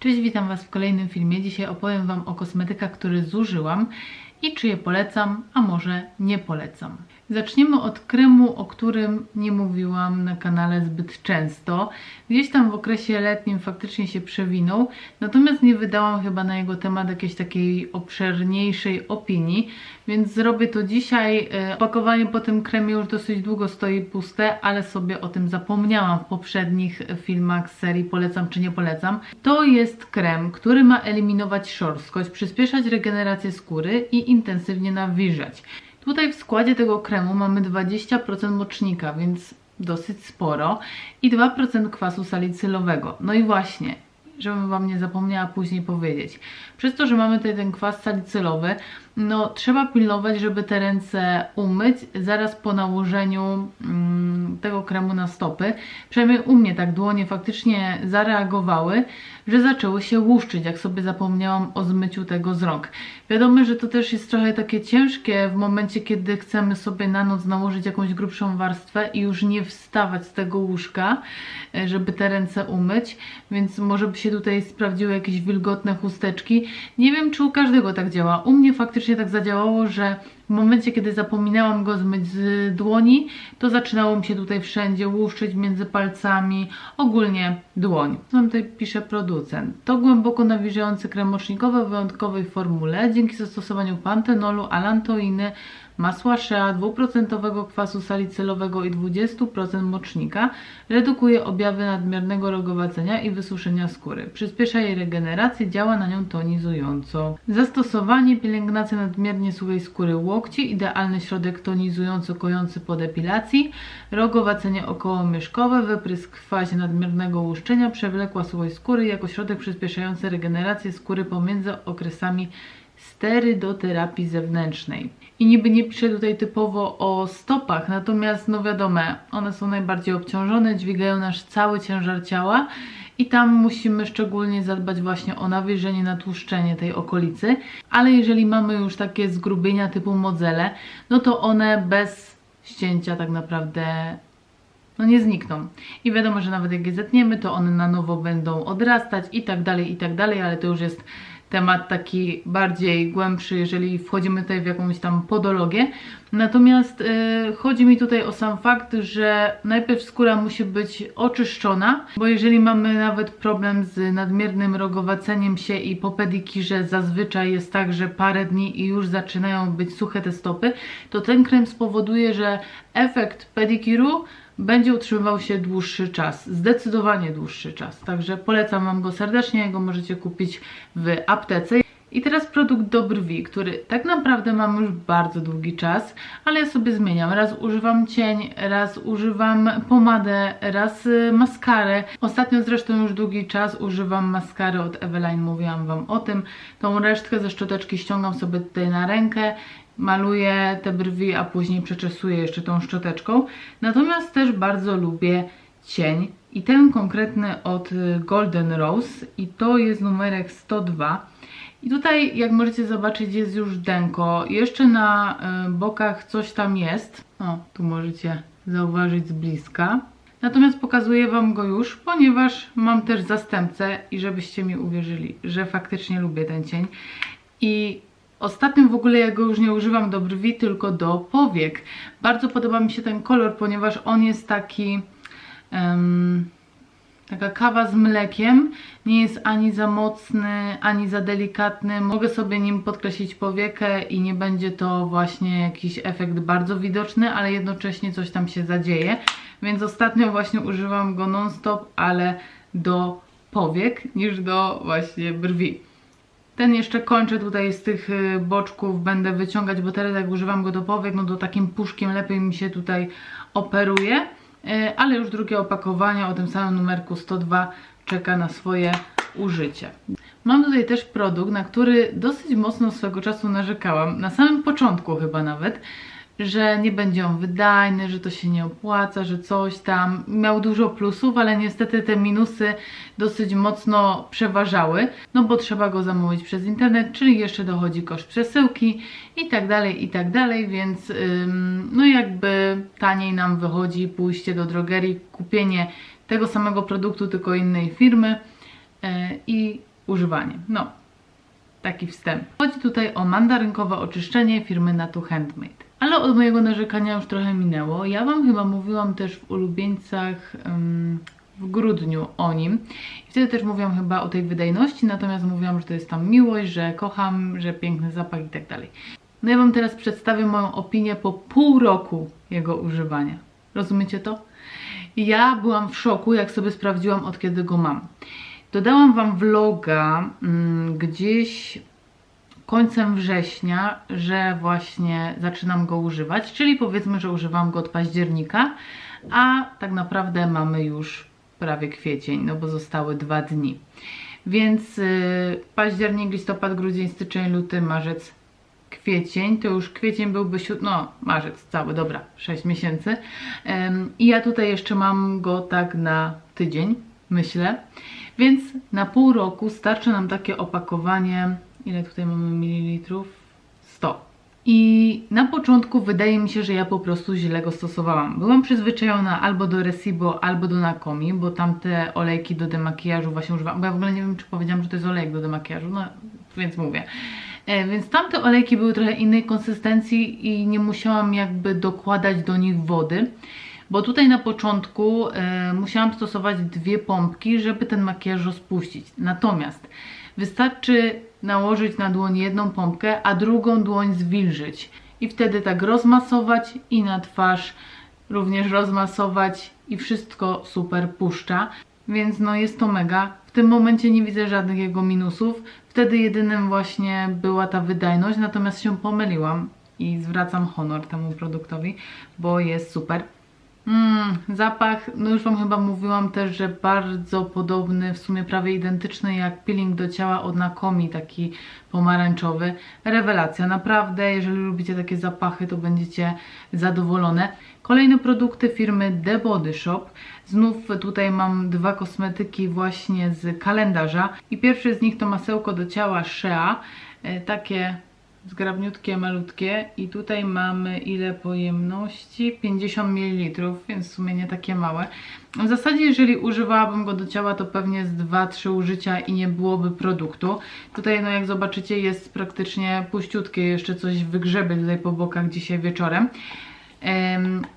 Cześć, witam Was w kolejnym filmie. Dzisiaj opowiem Wam o kosmetykach, które zużyłam i czy je polecam, a może nie polecam. Zaczniemy od kremu, o którym nie mówiłam na kanale zbyt często. Gdzieś tam w okresie letnim faktycznie się przewinął, natomiast nie wydałam chyba na jego temat jakiejś takiej obszerniejszej opinii, więc zrobię to dzisiaj. E, Opakowanie po tym kremie już dosyć długo stoi puste, ale sobie o tym zapomniałam w poprzednich filmach z serii polecam czy nie polecam. To jest krem, który ma eliminować szorstkość, przyspieszać regenerację skóry i intensywnie nawilżać. Tutaj w składzie tego kremu mamy 20% mocznika, więc dosyć sporo i 2% kwasu salicylowego. No i właśnie, żebym Wam nie zapomniała później powiedzieć. Przez to, że mamy tutaj ten kwas salicylowy, no trzeba pilnować, żeby te ręce umyć zaraz po nałożeniu mm, tego kremu na stopy. Przynajmniej u mnie tak dłonie faktycznie zareagowały, że zaczęły się łuszczyć, jak sobie zapomniałam o zmyciu tego z rąk. Wiadomo, że to też jest trochę takie ciężkie w momencie, kiedy chcemy sobie na noc nałożyć jakąś grubszą warstwę i już nie wstawać z tego łóżka, e, żeby te ręce umyć, więc może by się tutaj sprawdziły jakieś wilgotne chusteczki. Nie wiem, czy u każdego tak działa. U mnie faktycznie tak zadziałało, że w momencie, kiedy zapominałam go zmyć z dłoni, to zaczynało mi się tutaj wszędzie łuszczyć między palcami, ogólnie dłoń. Co tutaj pisze producent? To głęboko nawilżający krem mocznikowy w wyjątkowej formule, dzięki zastosowaniu pantenolu, alantoiny, masła shea, 2% kwasu salicylowego i 20% mocznika redukuje objawy nadmiernego rogowacenia i wysuszenia skóry. Przyspiesza jej regenerację, działa na nią tonizująco. Zastosowanie pielęgnacja nadmiernie suchej skóry łokci, idealny środek tonizująco kojący po depilacji, rogowacenie okołomieszkowe, wyprysk w fazie nadmiernego łuszczenia, przewlekła suchej skóry jako środek przyspieszający regenerację skóry pomiędzy okresami sterydoterapii zewnętrznej. I niby nie piszę tutaj typowo o stopach, natomiast no wiadomo, one są najbardziej obciążone, dźwigają nasz cały ciężar ciała i tam musimy szczególnie zadbać właśnie o nawilżenie, natłuszczenie tej okolicy. Ale jeżeli mamy już takie zgrubienia typu modzele, no to one bez ścięcia tak naprawdę no nie znikną. I wiadomo, że nawet jak je zetniemy, to one na nowo będą odrastać i tak dalej, i tak dalej, ale to już jest temat taki bardziej głębszy, jeżeli wchodzimy tutaj w jakąś tam podologię. Natomiast yy, chodzi mi tutaj o sam fakt, że najpierw skóra musi być oczyszczona, bo jeżeli mamy nawet problem z nadmiernym rogowaceniem się i po pedikirze zazwyczaj jest tak, że parę dni i już zaczynają być suche te stopy, to ten krem spowoduje, że efekt pedikiru będzie utrzymywał się dłuższy czas, zdecydowanie dłuższy czas. Także polecam Wam go serdecznie, go możecie kupić w aptece. I teraz produkt do brwi, który tak naprawdę mam już bardzo długi czas, ale ja sobie zmieniam. Raz używam cień, raz używam pomadę, raz y, maskarę. Ostatnio zresztą już długi czas używam maskary od Eveline, mówiłam Wam o tym. Tą resztkę ze szczoteczki ściągam sobie tutaj na rękę maluję te brwi, a później przeczesuję jeszcze tą szczoteczką. Natomiast też bardzo lubię cień i ten konkretny od Golden Rose i to jest numerek 102. I tutaj, jak możecie zobaczyć, jest już denko. Jeszcze na y, bokach coś tam jest. O, tu możecie zauważyć z bliska. Natomiast pokazuję Wam go już, ponieważ mam też zastępcę i żebyście mi uwierzyli, że faktycznie lubię ten cień. I Ostatnio w ogóle ja go już nie używam do brwi, tylko do powiek. Bardzo podoba mi się ten kolor, ponieważ on jest taki... Um, taka kawa z mlekiem, nie jest ani za mocny, ani za delikatny. Mogę sobie nim podkreślić powiekę i nie będzie to właśnie jakiś efekt bardzo widoczny, ale jednocześnie coś tam się zadzieje. Więc ostatnio właśnie używam go non-stop, ale do powiek niż do właśnie brwi. Ten jeszcze kończę tutaj z tych y, boczków, będę wyciągać, bo teraz jak używam go do powiek, no to takim puszkiem lepiej mi się tutaj operuje. Y, ale już drugie opakowanie o tym samym numerku 102 czeka na swoje użycie. Mam tutaj też produkt, na który dosyć mocno swego czasu narzekałam, na samym początku chyba nawet, że nie będzie on wydajny, że to się nie opłaca, że coś tam. Miał dużo plusów, ale niestety te minusy dosyć mocno przeważały, no bo trzeba go zamówić przez internet, czyli jeszcze dochodzi koszt przesyłki i tak dalej, i tak dalej, więc ym, no jakby taniej nam wychodzi pójście do drogerii, kupienie tego samego produktu, tylko innej firmy. e, i używanie. No, taki wstęp. Chodzi tutaj o mandarynkowe oczyszczenie firmy Natu Handmade. Ale od mojego narzekania już trochę minęło. Ja Wam chyba mówiłam też w ulubieńcach um, w grudniu o nim. I wtedy też mówiłam chyba o tej wydajności, natomiast mówiłam, że to jest tam miłość, że kocham, że piękny zapach i tak dalej. No ja Wam teraz przedstawię moją opinię po pół roku jego używania. Rozumiecie to? Ja byłam w szoku, jak sobie sprawdziłam, od kiedy go mam. Dodałam Wam vloga mm, gdzieś końcem września, że właśnie zaczynam go używać, czyli powiedzmy, że używam go od października, a tak naprawdę mamy już prawie kwiecień, no bo zostały dwa dni. Więc yy, październik, listopad, grudzień, styczeń, luty, marzec, kwiecień, to już kwiecień byłby siód... no marzec cały, dobra, 6 miesięcy. I ja tutaj jeszcze mam go tak na tydzień, myślę. Więc na pół roku starczy nam takie opakowanie, ile tutaj mamy mililitrów? 100. I na początku wydaje mi się, że ja po prostu źle go stosowałam. Byłam przyzwyczajona albo do Resibo, albo do Nakomi, bo tamte olejki do demakijażu właśnie używam. Bo ja w ogóle nie wiem, czy powiedziałam, że to jest olejek do demakijażu, no więc mówię. E, więc tamte olejki były trochę innej konsystencji i nie musiałam jakby dokładać do nich wody. Bo tutaj na początku e, musiałam stosować dwie pompki, żeby ten makijaż rozpuścić. Natomiast wystarczy nałożyć na dłoń jedną pompkę, a drugą dłoń zwilżyć. I wtedy tak rozmasować i na twarz również rozmasować i wszystko super puszcza. Więc no jest to mega. W tym momencie nie widzę żadnych jego minusów. Wtedy jedynym właśnie była ta wydajność, natomiast się pomyliłam i zwracam honor temu produktowi, bo jest super. Mmm, zapach, no już Wam chyba mówiłam też, że bardzo podobny, w sumie prawie identyczny jak peeling do ciała od Nakomi, taki pomarańczowy. Rewelacja, naprawdę, jeżeli lubicie takie zapachy, to będziecie zadowolone. Kolejne produkty firmy The Body Shop. Znów tutaj mam dwa kosmetyki właśnie z kalendarza i pierwszy z nich to masełko do ciała Shea, e, takie zgrabniutkie, malutkie i tutaj mamy ile pojemności? 50 ml, więc w sumie nie takie małe. W zasadzie jeżeli używałabym go do ciała to pewnie z 2-3 użycia i nie byłoby produktu. Tutaj no jak zobaczycie jest praktycznie puściutkie, jeszcze coś wygrzebie tutaj po bokach dzisiaj wieczorem.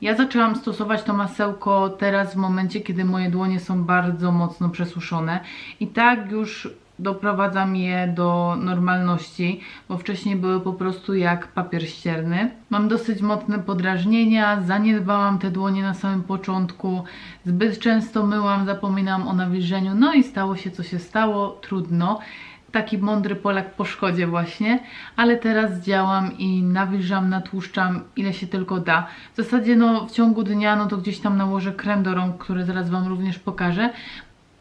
Ja zaczęłam stosować to masełko teraz w momencie, kiedy moje dłonie są bardzo mocno przesuszone i tak już doprowadzam je do normalności, bo wcześniej były po prostu jak papier ścierny. Mam dosyć mocne podrażnienia, zaniedbałam te dłonie na samym początku, zbyt często myłam, zapominałam o nawilżeniu, no i stało się co się stało, trudno. Taki mądry Polak po szkodzie właśnie, ale teraz działam i nawilżam, natłuszczam ile się tylko da. W zasadzie no w ciągu dnia no to gdzieś tam nałożę krem do rąk, który zaraz Wam również pokażę,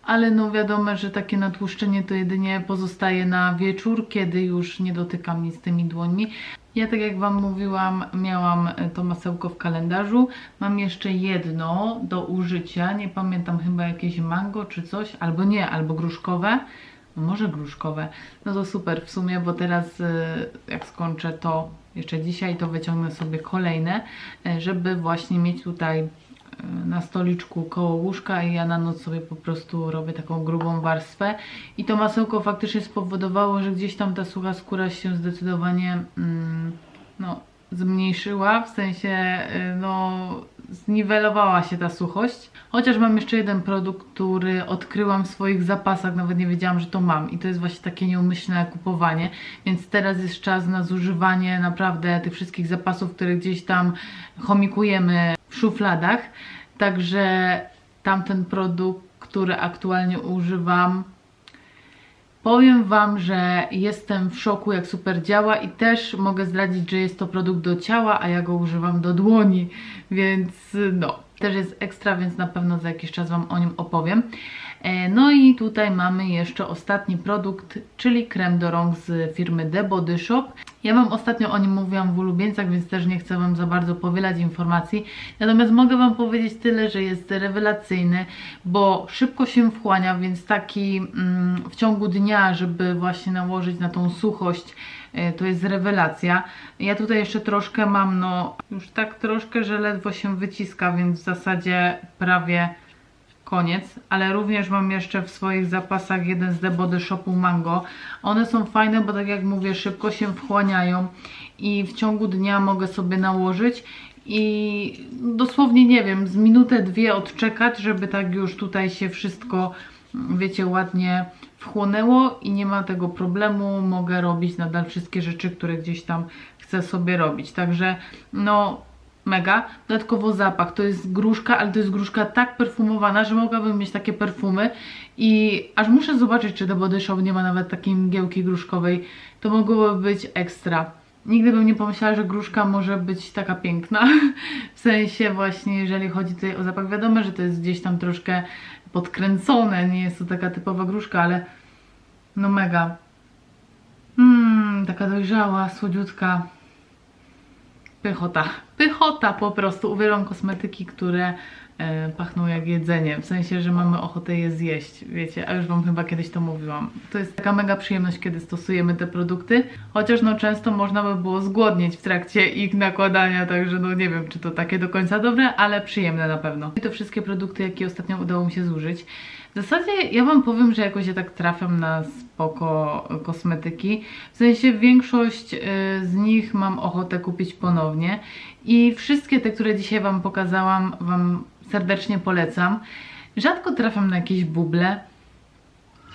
ale no wiadomo, że takie natłuszczenie to jedynie pozostaje na wieczór, kiedy już nie dotykam nic tymi dłońmi. Ja tak jak Wam mówiłam, miałam to masełko w kalendarzu. Mam jeszcze jedno do użycia, nie pamiętam, chyba jakieś mango czy coś, albo nie, albo gruszkowe. Może gruszkowe. No to super w sumie, bo teraz y, jak skończę to jeszcze dzisiaj, to wyciągnę sobie kolejne, y, żeby właśnie mieć tutaj na stoliczku koło łóżka i ja na noc sobie po prostu robię taką grubą warstwę i to masełko faktycznie spowodowało, że gdzieś tam ta sucha skóra się zdecydowanie mm, no, zmniejszyła, w sensie y, no, zniwelowała się ta suchość. Chociaż mam jeszcze jeden produkt, który odkryłam w swoich zapasach, nawet nie wiedziałam, że to mam i to jest właśnie takie nieumyślne kupowanie, więc teraz jest czas na zużywanie naprawdę tych wszystkich zapasów, które gdzieś tam chomikujemy w szufladach. Także tamten produkt, który aktualnie używam, Powiem Wam, że jestem w szoku jak super działa i też mogę zdradzić, że jest to produkt do ciała, a ja go używam do dłoni, więc no, też jest ekstra, więc na pewno za jakiś czas Wam o nim opowiem. E, no i tutaj mamy jeszcze ostatni produkt, czyli krem do rąk z firmy The Body Shop. Ja Wam ostatnio o nim mówiłam w ulubieńcach, więc też nie chcę Wam za bardzo powielać informacji. Natomiast mogę Wam powiedzieć tyle, że jest rewelacyjny, bo szybko się wchłania, więc taki mm, w ciągu dnia, żeby właśnie nałożyć na tą suchość, e, to jest rewelacja. Ja tutaj jeszcze troszkę mam, no już tak troszkę, że ledwo się wyciska, więc w zasadzie prawie koniec, ale również mam jeszcze w swoich zapasach jeden z The Body Shopu Mango. One są fajne, bo tak jak mówię, szybko się wchłaniają i w ciągu dnia mogę sobie nałożyć i dosłownie nie wiem, z minutę, dwie odczekać, żeby tak już tutaj się wszystko, wiecie, ładnie wchłonęło i nie ma tego problemu, mogę robić nadal wszystkie rzeczy, które gdzieś tam chcę sobie robić. Także no mega. Dodatkowo zapach, to jest gruszka, ale to jest gruszka tak perfumowana, że mogłabym mieć takie perfumy i aż muszę zobaczyć, czy The Body Shop nie ma nawet takiej mgiełki gruszkowej. To mogłoby być ekstra. Nigdy bym nie pomyślała, że gruszka może być taka piękna. W sensie właśnie, jeżeli chodzi tutaj o zapach, wiadomo, że to jest gdzieś tam troszkę podkręcone, nie jest to taka typowa gruszka, ale no mega. Mmm, taka dojrzała, słodziutka. Pychota. Pychota po prostu. Uwielbiam kosmetyki, które e, pachną jak jedzenie. W sensie, że mamy ochotę je zjeść, wiecie, a już Wam chyba kiedyś to mówiłam. To jest taka mega przyjemność, kiedy stosujemy te produkty, chociaż no często można by było zgłodnieć w trakcie ich nakładania, także no nie wiem, czy to takie do końca dobre, ale przyjemne na pewno. I to wszystkie produkty, jakie ostatnio udało mi się zużyć. W zasadzie ja Wam powiem, że jakoś ja tak trafiam na spoko kosmetyki. W sensie większość y, z nich mam ochotę kupić ponownie i wszystkie te, które dzisiaj Wam pokazałam, Wam serdecznie polecam. Rzadko trafiam na jakieś buble,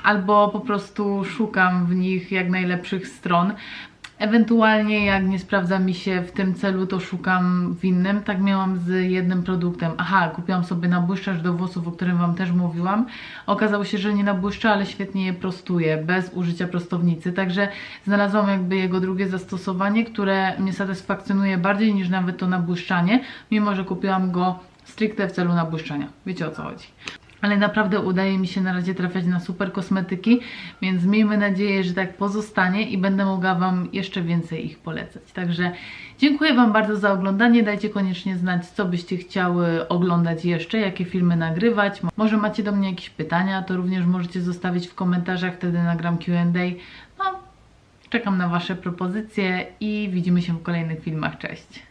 albo po prostu szukam w nich jak najlepszych stron. Ewentualnie jak nie sprawdza mi się w tym celu, to szukam w innym. Tak miałam z jednym produktem. Aha, kupiłam sobie nabłyszczacz do włosów, o którym Wam też mówiłam. Okazało się, że nie nabłyszcza, ale świetnie je prostuje, bez użycia prostownicy. Także znalazłam jakby jego drugie zastosowanie, które mnie satysfakcjonuje bardziej niż nawet to nabłyszczanie, mimo że kupiłam go stricte w celu nabłyszczania. Wiecie o co chodzi ale naprawdę udaje mi się na razie trafiać na super kosmetyki, więc miejmy nadzieję, że tak pozostanie i będę mogła Wam jeszcze więcej ich polecać. Także dziękuję Wam bardzo za oglądanie, dajcie koniecznie znać, co byście chciały oglądać jeszcze, jakie filmy nagrywać. Może macie do mnie jakieś pytania, to również możecie zostawić w komentarzach, wtedy nagram Q&A. No, czekam na Wasze propozycje i widzimy się w kolejnych filmach. Cześć!